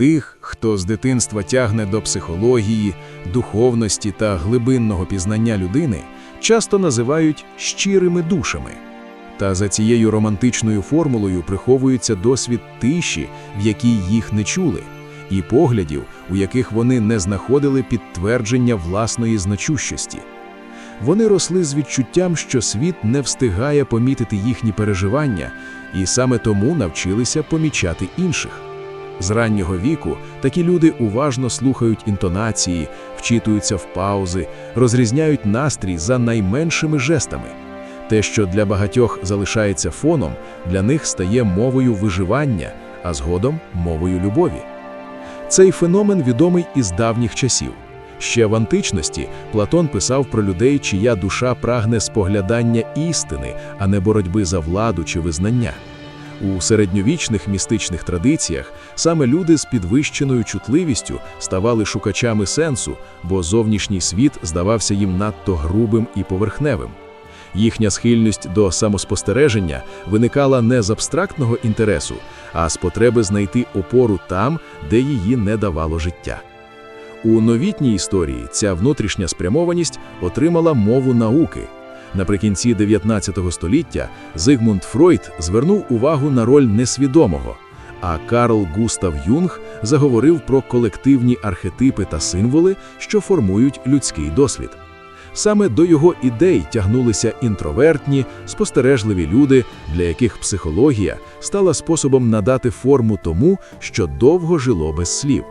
Тих, хто з дитинства тягне до психології, духовності та глибинного пізнання людини, часто називають щирими душами. Та за цією романтичною формулою приховується досвід тиші, в якій їх не чули, і поглядів, у яких вони не знаходили підтвердження власної значущості. Вони росли з відчуттям, що світ не встигає помітити їхні переживання, і саме тому навчилися помічати інших. З раннього віку такі люди уважно слухають інтонації, вчитуються в паузи, розрізняють настрій за найменшими жестами. Те, що для багатьох залишається фоном, для них стає мовою виживання, а згодом мовою любові. Цей феномен відомий із давніх часів. Ще в античності Платон писав про людей, чия душа прагне споглядання істини, а не боротьби за владу чи визнання. У середньовічних містичних традиціях саме люди з підвищеною чутливістю ставали шукачами сенсу, бо зовнішній світ здавався їм надто грубим і поверхневим. Їхня схильність до самоспостереження виникала не з абстрактного інтересу, а з потреби знайти опору там, де її не давало життя. У новітній історії ця внутрішня спрямованість отримала мову науки. Наприкінці 19 століття Зигмунд Фройд звернув увагу на роль несвідомого, а Карл Густав Юнг заговорив про колективні архетипи та символи, що формують людський досвід. Саме до його ідей тягнулися інтровертні, спостережливі люди, для яких психологія стала способом надати форму тому, що довго жило без слів.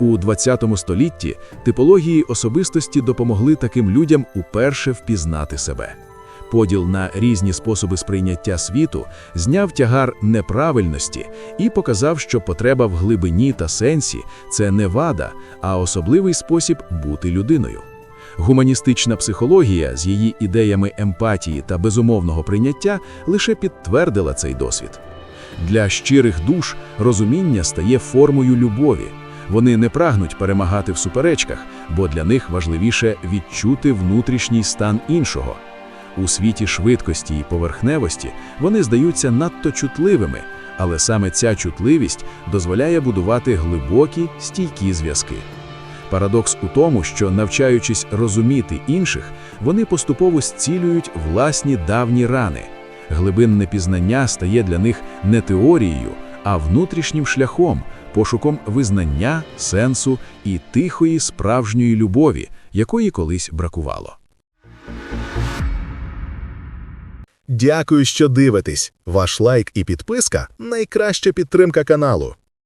У ХХ столітті типології особистості допомогли таким людям уперше впізнати себе. Поділ на різні способи сприйняття світу зняв тягар неправильності і показав, що потреба в глибині та сенсі це не вада, а особливий спосіб бути людиною. Гуманістична психологія з її ідеями емпатії та безумовного прийняття лише підтвердила цей досвід. Для щирих душ розуміння стає формою любові. Вони не прагнуть перемагати в суперечках, бо для них важливіше відчути внутрішній стан іншого. У світі швидкості і поверхневості вони здаються надто чутливими, але саме ця чутливість дозволяє будувати глибокі, стійкі зв'язки. Парадокс у тому, що, навчаючись розуміти інших, вони поступово зцілюють власні давні рани. Глибинне пізнання стає для них не теорією, а внутрішнім шляхом, пошуком визнання, сенсу і тихої справжньої любові, якої колись бракувало. Дякую, що дивитесь. Ваш лайк і підписка найкраща підтримка каналу.